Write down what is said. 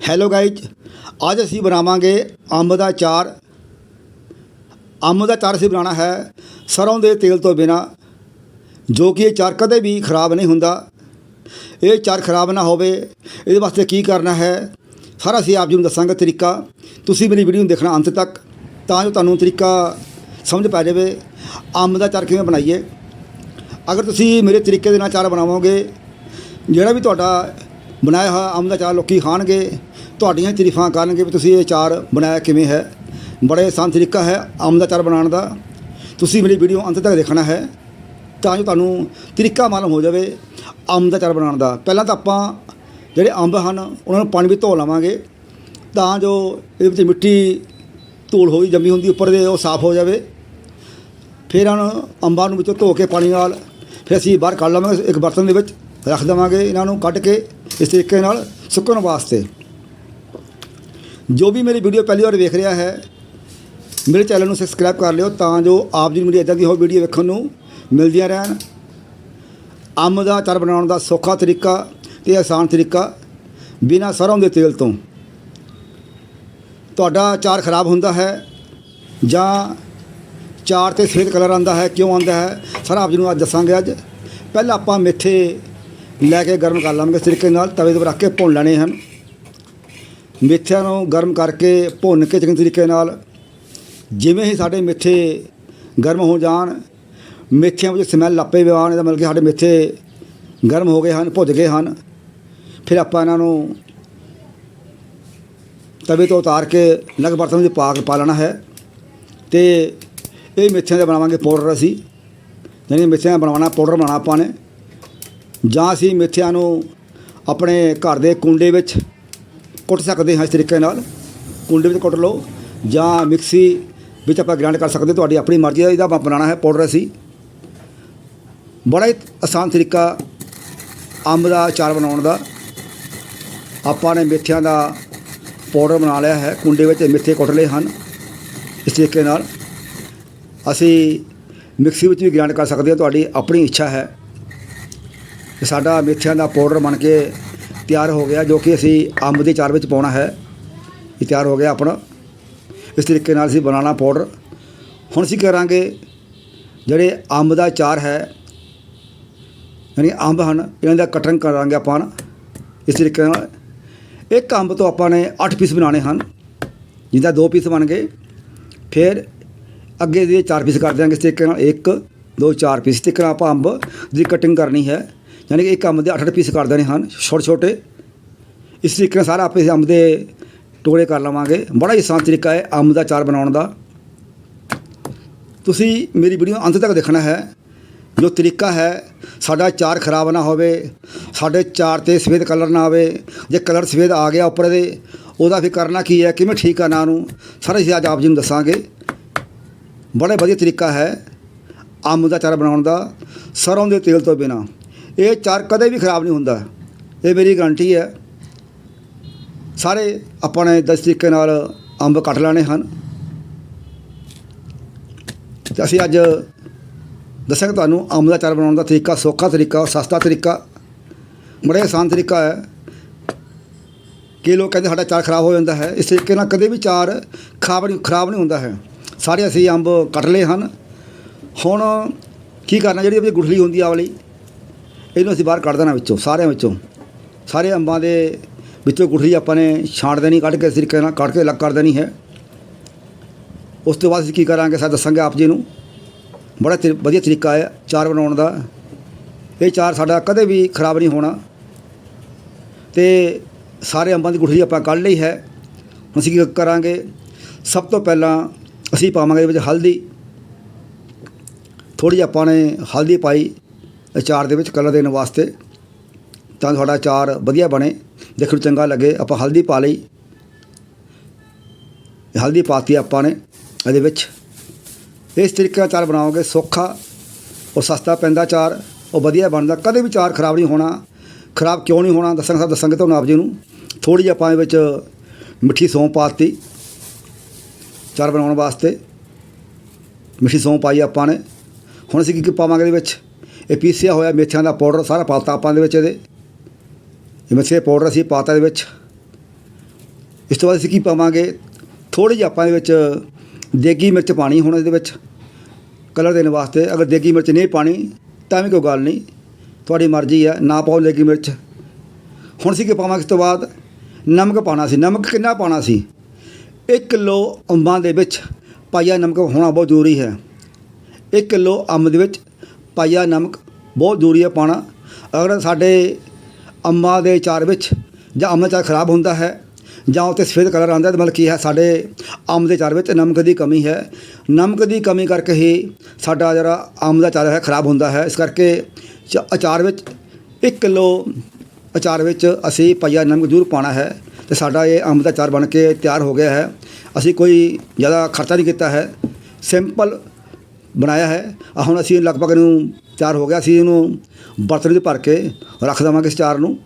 Hello guys ਅੱਜ ਅਸੀਂ ਬਣਾਵਾਂਗੇ ਅੰਬ ਦਾ ਚਾਰ। ਅੰਬ ਦਾ ਚਾਰ ਅਸੀਂ ਬਣਾਉਣਾ ਹੈ ਸਰੋਂ ਦੇ ਤੇਲ ਤੋਂ ਬਿਨਾ, ਜੋ ਕਿ ਇਹ ਚਾਰ ਕਦੇ ਵੀ ਖਰਾਬ ਨਹੀਂ ਹੁੰਦਾ। ਇਹ ਚਾਰ ਖਰਾਬ ਨਾ ਹੋਵੇ, ਇਹਦੇ ਵਾਸਤੇ ਕੀ ਕਰਨਾ ਹੈ? ਸਾਰਾ, ਅਸੀਂ ਆਪ ਜੀ ਨੂੰ ਦੱਸਾਂਗੇ ਤਰੀਕਾ। ਤੁਸੀਂ ਮੇਰੀ ਵੀਡੀਓ ਨੂੰ ਦੇਖਣਾ ਅੰਤ ਤੱਕ, ਤਾਂ ਜੋ ਤੁਹਾਨੂੰ ਤਰੀਕਾ ਸਮਝ ਪੈ ਜਾਵੇ, ਅੰਬ ਦਾ ਚਾਰ ਕਿਵੇਂ ਬਣਾਈਏ। ਅਗਰ ਤੁਸੀਂ ਮੇਰੇ ਤਰੀਕੇ ਦੇ ਨਾਲ ਚਾਰ ਬਣਾਵੋਗੇ, ਜਿਹੜਾ ਵੀ ਤੁਹਾਡਾ ਬਣਾਇਆ ਹੋਇਆ ਅੰਬ ਦਾ ਚਾਰ ਲੋਕੀ ਖਾਣਗੇ, ਤੁਹਾਡੀਆਂ ਤਾਰੀਫਾਂ ਕਰਨਗੇ ਵੀ ਤੁਸੀਂ ਇਹ ਚਾਰ ਬਣਾਇਆ ਕਿਵੇਂ ਹੈ। ਬੜੇ ਆਸਾਨ ਤਰੀਕਾ ਹੈ ਅੰਬ ਦਾ ਚਾਰ ਬਣਾਉਣ ਦਾ। ਤੁਸੀਂ ਮੇਰੀ ਵੀਡੀਓ ਅੰਤ ਤੱਕ ਦੇਖਣਾ ਹੈ, ਤਾਂ ਜੋ ਤੁਹਾਨੂੰ ਤਰੀਕਾ ਮਾਲੂਮ ਹੋ ਜਾਵੇ ਅੰਬ ਦਾ ਚਾਰ ਬਣਾਉਣ ਦਾ। ਪਹਿਲਾਂ ਤਾਂ ਆਪਾਂ ਜਿਹੜੇ ਅੰਬ ਹਨ, ਉਹਨਾਂ ਨੂੰ ਪਾਣੀ ਵਿੱਚ ਧੋ ਲਵਾਂਗੇ, ਤਾਂ ਜੋ ਇਹਦੇ ਵਿੱਚ ਮਿੱਟੀ ਧੂੜ ਹੋਈ ਜੰਮੀ ਹੁੰਦੀ, ਉੱਪਰ ਦੇ ਉਹ ਸਾਫ਼ ਹੋ ਜਾਵੇ। ਫਿਰ ਇਹਨਾਂ ਨੂੰ ਅੰਬਾਂ ਨੂੰ ਵਿੱਚੋਂ ਧੋ ਕੇ ਪਾਣੀ ਨਾਲ, ਫਿਰ ਅਸੀਂ ਬਾਹਰ ਕੱਢ ਲਵਾਂਗੇ, ਇੱਕ ਬਰਤਨ ਦੇ ਵਿੱਚ ਰੱਖ ਦੇਵਾਂਗੇ ਇਹਨਾਂ ਨੂੰ ਕੱਢ ਕੇ। ਇਸ ਤਰੀਕੇ ਨਾਲ ਸੁੱਕਣ ਵਾਸਤੇ। ਜੋ ਵੀ ਮੇਰੀ ਵੀਡੀਓ ਪਹਿਲੀ ਵਾਰ ਵੇਖ ਰਿਹਾ ਹੈ, ਮੇਰੇ ਚੈਨਲ ਨੂੰ ਸਬਸਕ੍ਰਾਈਬ ਕਰ ਲਿਓ ਤਾਂ ਜੋ ਆਪ ਜੀ ਨੂੰ ਮੇਰੀ ਇਦਾਂ ਦੀ ਹੋਰ ਵੀਡੀਓ ਵੇਖਣ ਨੂੰ ਮਿਲਦੀਆਂ ਰਹਿਣ। ਅੰਬ ਦਾ ਅਚਾਰ ਬਣਾਉਣ ਦਾ ਸੌਖਾ ਤਰੀਕਾ ਤੇ ਆਸਾਨ ਤਰੀਕਾ ਬਿਨਾਂ ਸਰੋਂ ਦੇ ਤੇਲ ਤੋਂ। ਤੁਹਾਡਾ ਅਚਾਰ ਖਰਾਬ ਹੁੰਦਾ ਹੈ ਜਾਂ ਚਾਰ ਤੇ ਸਫੇਦ ਕਲਰ ਆਂਦਾ ਹੈ, ਕਿਉਂ ਆਂਦਾ ਹੈ, ਸਾਰਾ ਆਪ ਜੀ ਨੂੰ ਅੱਜ ਦੱਸਾਂਗੇ ਅੱਜ। ਪਹਿਲਾਂ ਆਪਾਂ ਮਿੱਠੇ ਲੈ ਕੇ ਗਰਮ ਕਰ ਲਵਾਂਗੇ ਇਸ ਤਰੀਕੇ ਨਾਲ, ਤਵੇ ਤੇ ਰੱਖ ਕੇ ਭੁੰਨ ਲੈਣੇ ਹਨ। ਮਿੱਠਿਆਂ ਨੂੰ ਗਰਮ ਕਰਕੇ ਭੁੰਨ ਕੇ ਚੰਗੇ ਤਰੀਕੇ ਨਾਲ, ਜਿਵੇਂ ਹੀ ਸਾਡੇ ਮਿੱਠੇ ਗਰਮ ਹੋ ਜਾਣ, ਮੇਥਿਆਂ ਵਿੱਚ ਸਮੈਲ ਲੱਪੇ ਵਿਆਣ ਇਹਦਾ ਮਤਲਬ ਕਿ ਸਾਡੇ ਮੇਥੇ ਗਰਮ ਹੋ ਗਏ ਹਨ, ਭੁੱਜ ਗਏ ਹਨ। ਫਿਰ ਆਪਾਂ ਇਹਨਾਂ ਨੂੰ ਤਵੇ ਤੋਂ ਉਤਾਰ ਕੇ ਅਲੱਗ ਬਰਤਨ ਵਿੱਚ ਪਾ ਕੇ ਪਾ ਲੈਣਾ ਹੈ। ਤੇ ਇਹ ਮੇਥਿਆਂ ਦਾ ਬਣਾਵਾਂਗੇ ਪਾਊਡਰ ਅਸੀਂ। ਯਾਨੀ ਮੇਥਿਆਂ ਦਾ ਬਣਾਉਣਾ, ਪਾਊਡਰ ਬਣਾਉਣਾ ਆਪਾਂ ਨੇ। ਜਾਂ ਅਸੀਂ ਮੇਥਿਆਂ ਨੂੰ ਆਪਣੇ ਘਰ ਦੇ ਕੁੰਡੇ ਵਿੱਚ ਕੁੱਟ ਸਕਦੇ ਹਾਂ ਇਸ ਤਰੀਕੇ ਨਾਲ। ਕੁੰਡੇ ਵਿੱਚ ਕੁੱਟ ਲਓ ਜਾਂ ਮਿਕਸੀ ਵਿੱਚ ਆਪਾਂ ਗ੍ਰਾਈਂਡ ਕਰ ਸਕਦੇ ਤੁਹਾਡੀ ਆਪਣੀ ਮਰਜ਼ੀ ਦਾ ਇਹਦਾ ਆਪਾਂ ਬਣਾਉਣਾ ਹੈ ਪਾਊਡਰ ਅਸੀਂ। ਬੜਾ ਹੀ ਆਸਾਨ ਤਰੀਕਾ ਅੰਬ ਦਾ ਅਚਾਰ ਬਣਾਉਣ ਦਾ। ਆਪਾਂ ਨੇ ਮੇਥਿਆਂ ਦਾ ਪਾਊਡਰ ਬਣਾ ਲਿਆ ਹੈ। ਕੁੰਡੇ ਵਿੱਚ ਮੇਥੇ ਕੁੱਟ ਲਏ ਹਨ ਇਸ ਤਰੀਕੇ ਨਾਲ। ਅਸੀਂ ਮਿਕਸੀ ਵਿੱਚ ਵੀ ਗ੍ਰਾਈਂਡ ਕਰ ਸਕਦੇ ਹਾਂ। ਤੁਹਾਡੀ ਆਪਣੀ ਇੱਛਾ ਹੈ। ਤੇ ਸਾਡਾ ਮੇਥਿਆਂ ਦਾ ਪਾਊਡਰ ਬਣ ਕੇ ਤਿਆਰ ਹੋ ਗਿਆ, ਜੋ ਕਿ ਅਸੀਂ ਅੰਬ ਦੇ ਚਾਰ ਵਿੱਚ ਪਾਉਣਾ ਹੈ। ਇਹ ਤਿਆਰ ਹੋ ਗਿਆ ਆਪਣਾ। ਇਸ ਤਰੀਕੇ ਨਾਲ ਅਸੀਂ ਬਣਾਉਣਾ ਪਾਊਡਰ। ਹੁਣ ਅਸੀਂ ਕਰਾਂਗੇ ਜਿਹੜੇ ਅੰਬ ਦਾ ਚਾਰ ਹੈ, ਯਾਨੀ ਅੰਬ ਹਨ, ਇਹਨਾਂ ਦਾ ਕਟਿੰਗ ਕਰਾਂਗੇ ਆਪਾਂ। ਇਸ ਤਰੀਕੇ ਨਾਲ ਇੱਕ ਅੰਬ ਤੋਂ ਆਪਾਂ ਨੇ 8 ਪੀਸ ਬਣਾਉਣੇ ਹਨ ਜਿਹਦਾ ਦੋ ਪੀਸ ਬਣ ਗਏ। ਫਿਰ ਅੱਗੇ ਦੇ ਚਾਰ ਪੀਸ ਕਰ ਦਿਆਂਗੇ। ਇਸ ਤਰੀਕੇ ਨਾਲ 1 2 4 ਪੀਸ ਤੱਕ ਆਪਾਂ ਅੰਬ ਦੀ ਕਟਿੰਗ ਕਰਨੀ ਹੈ। ਯਾਨੀ ਕਿ ਇੱਕ ਅੰਬ ਦੇ 8-8 ਪੀਸ ਕਰ ਦੇਣੇ ਹਨ, ਛੋਟੇ ਛੋਟੇ। ਇਸ ਤਰੀਕੇ ਨਾਲ ਸਾਰਾ ਆਪੇ ਇਸ ਅੰਬ ਦੇ ਟੋਲੇ ਕਰ ਲਵਾਂਗੇ। ਬੜਾ ਹੀ ਆਸਾਨ ਤਰੀਕਾ ਹੈ ਅੰਬ ਦਾ ਚਾਰ ਬਣਾਉਣ ਦਾ। ਤੁਸੀਂ ਮੇਰੀ ਵੀਡੀਓ ਅੰਤ ਤੱਕ ਦੇਖਣਾ ਹੈ। ਜੋ ਤਰੀਕਾ ਹੈ, ਸਾਡਾ ਚਾਰ ਖਰਾਬ ਨਾ ਹੋਵੇ, ਸਾਡੇ ਚਾਰ ਤੇ ਸਫੇਦ ਕਲਰ ਨਾ ਆਵੇ, ਜੇ ਕਲਰ ਸਫੇਦ ਆ ਗਿਆ ਉੱਪਰ ਦੇ, ਉਹਦਾ ਫਿਰ ਕਰਨਾ ਕੀ ਹੈ, ਕਿਵੇਂ ਠੀਕ ਕਰਨਾ ਉਹਨੂੰ ਸਾਰਾ ਅਸੀਂ ਅੱਜ ਆਪ ਜੀ ਨੂੰ ਦੱਸਾਂਗੇ। ਬੜਾ ਵਧੀਆ ਤਰੀਕਾ ਹੈ ਅੰਬ ਦਾ ਚਾਰ ਬਣਾਉਣ ਦਾ, ਸਰੋਂ ਦੇ ਤੇਲ ਤੋਂ ਬਿਨਾ। ਇਹ ਚਾਰ ਕਦੇ ਵੀ ਖਰਾਬ ਨਹੀਂ ਹੁੰਦਾ। ਇਹ ਮੇਰੀ ਗਰੰਟੀ ਹੈ। ਸਾਰੇ ਆਪਾਂ ਨੇ ਦਸ ਤਰੀਕੇ ਨਾਲ ਅੰਬ ਕੱਟ ਲੈਣੇ ਹਨ। ਤੇ ਅਸੀਂ ਅੱਜ ਦੱਸਾਂਗੇ ਤੁਹਾਨੂੰ ਅੰਬ ਦਾ ਚਾਰ ਬਣਾਉਣ ਦਾ ਤਰੀਕਾ, ਸੌਖਾ ਤਰੀਕਾ, ਸਸਤਾ ਤਰੀਕਾ, ਬੜਾ ਆਸਾਨ ਤਰੀਕਾ ਹੈ। ਕਿ ਲੋਕ ਕਹਿੰਦੇ ਸਾਡਾ ਚਾਰ ਖਰਾਬ ਹੋ ਜਾਂਦਾ ਹੈ। ਇਸ ਤਰੀਕੇ ਨਾਲ ਕਦੇ ਵੀ ਚਾਰ ਖਰਾਬ ਨਹੀਂ ਖਰਾਬ ਨਹੀਂ ਹੁੰਦਾ ਹੈ। ਸਾਰੇ ਅਸੀਂ ਅੰਬ ਕੱਟ ਲਏ ਹਨ। ਹੁਣ ਕੀ ਕਰਨਾ, ਜਿਹੜੀ ਆਪਣੀ ਗੁਠਲੀ ਹੁੰਦੀ ਆ ਵਾਲੀ ਇਹਨੂੰ ਅਸੀਂ ਬਾਹਰ ਕੱਢ ਦੇਣਾ ਵਿੱਚੋਂ, ਸਾਰਿਆਂ ਵਿੱਚੋਂ। ਸਾਰੇ ਅੰਬਾਂ ਦੇ ਵਿੱਚੋਂ ਗੁਠਲੀ ਆਪਾਂ ਨੇ ਛਾਂਟ ਦੇਣੀ, ਕੱਢ ਕੇ ਇਸ ਤਰੀਕੇ ਨਾਲ ਕੱਢ ਕੇ ਅਲੱਗ ਕਰ ਦੇਣੀ ਹੈ। ਉਸ ਤੋਂ ਬਾਅਦ ਅਸੀਂ ਕੀ ਕਰਾਂਗੇ, ਸਾ ਦੱਸਾਂਗੇ ਆਪ ਜੀ ਨੂੰ। ਬੜਾ ਤਰੀ- ਵਧੀਆ ਤਰੀਕਾ ਹੈ, ਚਾਰ ਬਣਾਉਣ ਦਾ। ਇਹ ਚਾਰ ਸਾਡਾ ਕਦੇ ਵੀ ਖਰਾਬ ਨਹੀਂ ਹੋਣਾ। ਤੇ ਸਾਰੇ ਅੰਬਾਂ ਦੀ ਗੁਠਲੀ ਆਪਾਂ ਕੱਢ ਲਈ ਹੈ। ਹੁਣ ਅਸੀਂ ਕੀ ਕਰਾਂਗੇ, ਸਭ ਤੋਂ ਪਹਿਲਾਂ ਅਸੀਂ ਪਾਵਾਂਗੇ ਇਹਦੇ ਵਿੱਚ ਹਲਦੀ। ਥੋੜੀ ਆਪਾਂ ਨੇ ਹਲਦੀ ਪਾਈ। ਅਚਾਰ ਦੇ ਵਿੱਚ ਕਲਰ ਦੇਣ ਵਾਸਤੇ। ਤਾਂ ਤੁਹਾਡਾ ਅਚਾਰ ਵਧੀਆ ਬਣੇ, ਦੇਖਣ ਨੂੰ ਚੰਗਾ ਲੱਗੇ, ਆਪਾਂ ਹਲਦੀ ਪਾ ਲਈ। ਹਲਦੀ ਪਾਤੀ ਆਪਾਂ ਨੇ ਇਹਦੇ ਵਿੱਚ। ਇਸ ਤਰੀਕੇ ਨਾਲ ਚਾਰ ਬਣਾਓਗੇ, ਸੌਖਾ ਉਹ ਸਸਤਾ ਪੈਂਦਾ ਚਾਰ ਉਹ ਵਧੀਆ ਬਣਦਾ। ਕਦੇ ਵੀ ਚਾਰ ਖਰਾਬ ਨਹੀਂ ਹੋਣਾ, ਖਰਾਬ ਕਿਉਂ ਨਹੀਂ ਹੋਣਾ ਦੱਸਾਂਗੇ ਸਭ ਦੱਸਾਂਗੇ ਤੁਹਾਨੂੰ ਆਪ ਜੀ ਨੂੰ। ਥੋੜੀ ਜਿਹੀ ਆਪਾਂ ਇਹਦੇ ਵਿੱਚ ਮਿੱਠੀ ਸੌਂ ਪਾਤੀ ਚਾਰ ਬਣਾਉਣ ਵਾਸਤੇ ਮਿੱਠੀ ਸੌਂ ਪਾਈ ਆਪਾਂ ਨੇ। ਹੁਣ ਅਸੀਂ ਕੀ ਕੀ ਪਾਵਾਂਗੇ ਇਹਦੇ ਵਿੱਚ? ਇਹ ਪੀਸਿਆ ਹੋਇਆ ਮੇਥਿਆਂ ਦਾ ਪਾਊਡਰ ਸਾਰਾ ਪਾਤਾ ਆਪਾਂ ਦੇ ਵਿੱਚ ਇਹਦੇ। ਇਹ ਮੇਥੇ ਪਾਊਡਰ ਅਸੀਂ ਪਾਤਾ ਦੇ ਵਿੱਚ। ਇਸ ਤੋਂ ਬਾਅਦ ਅਸੀਂ ਕੀ ਪਾਵਾਂਗੇ? ਥੋੜੀ ਜਿਹੀ ਆਪਾਂ ਇਹਦੇ ਵਿੱਚ ਦੇਗੀ ਮਿਰਚ ਪਾਣੀ ਹੁਣ ਇਹਦੇ ਵਿੱਚ। ਕਲਰ ਦੇਣ ਵਾਸਤੇ ਅਗਰ ਦੇਗੀ ਮਿਰਚ ਨਹੀਂ ਪਾਣੀ, ਤਾਂ ਵੀ ਕੋਈ ਗੱਲ ਨਹੀਂ। ਤੁਹਾਡੀ ਮਰਜ਼ੀ ਹੈ ਨਾ ਪਾਓ ਦੇਗੀ ਮਿਰਚ। ਹੁਣ ਅਸੀਂ ਕੀ ਪਾਵਾਂਗੇ ਇਸ ਤੋਂ ਬਾਅਦ? ਨਮਕ ਪਾਣਾ ਸੀ। ਨਮਕ ਕਿੰਨਾ ਪਾਣਾ ਸੀ? 1 ਕਿਲੋ ਅੰਬਾਂ ਦੇ ਵਿੱਚ। ਪਾਈਆ ਨਮਕ ਹੋਣਾ ਬਹੁਤ ਜ਼ਰੂਰੀ ਹੈ। 1 ਕਿਲੋ ਅੰਬ ਦੇ ਵਿੱਚ ਪਾਈਆ ਨਮਕ ਬਹੁਤ ਜ਼ਰੂਰੀ ਹੈ ਪਾਣਾ ਅਗਰ ਸਾਡੇ ਅੰਬਾਂ ਦੇ ਚਾਰ ਵਿੱਚ ਜਾਂ ਅੰਬ ਦਾ ਚਾਰ ਖਰਾਬ ਹੁੰਦਾ ਹੈ ਜਾਂ ਉੱਤੇ ਸਫੇਦ ਕਲਰ ਆਉਂਦਾ ਤਾਂ ਮਤਲਬ ਕੀ ਹੈ, ਸਾਡੇ ਅੰਬ ਦੇ ਚਾਰ ਵਿੱਚ ਨਮਕ ਦੀ ਕਮੀ ਹੈ। ਨਮਕ ਦੀ ਕਮੀ ਕਰਕੇ ਹੀ ਸਾਡਾ ਜਿਹੜਾ ਅੰਬ ਦਾ ਚਾਰ ਹੈ, ਖਰਾਬ ਹੁੰਦਾ ਹੈ। ਇਸ ਕਰਕੇ ਚ- ਅਚਾਰ ਵਿੱਚ 1 ਕਿਲੋ ਅਚਾਰ ਵਿੱਚ ਅਸੀਂ ਪਾਈਆ ਨਮਕ ਜ਼ਰੂਰ ਪਾਣਾ ਹੈ। ਤੇ ਸਾਡਾ ਇਹ ਅੰਬ ਦਾ ਚਾਰ ਬਣ ਕੇ ਤਿਆਰ ਹੋ ਗਿਆ ਹੈ। ਅਸੀਂ ਕੋਈ ਜ਼ਿਆਦਾ ਖਰਚਾ ਨਹੀਂ ਕੀਤਾ ਹੈ। ਸਿੰਪਲ ਬਣਾਇਆ ਹੈ। ਹੁਣ ਅਸੀਂ ਲਗਭਗ ਇਹਨੂੰ ਚਾਰ ਹੋ ਗਿਆ। ਅਸੀਂ ਇਹਨੂੰ ਬਰਤਨ ਵਿੱਚ ਭਰ ਕੇ ਰੱਖ ਦੇਵਾਂਗੇ ਇਸ ਚਾਰ ਨੂੰ।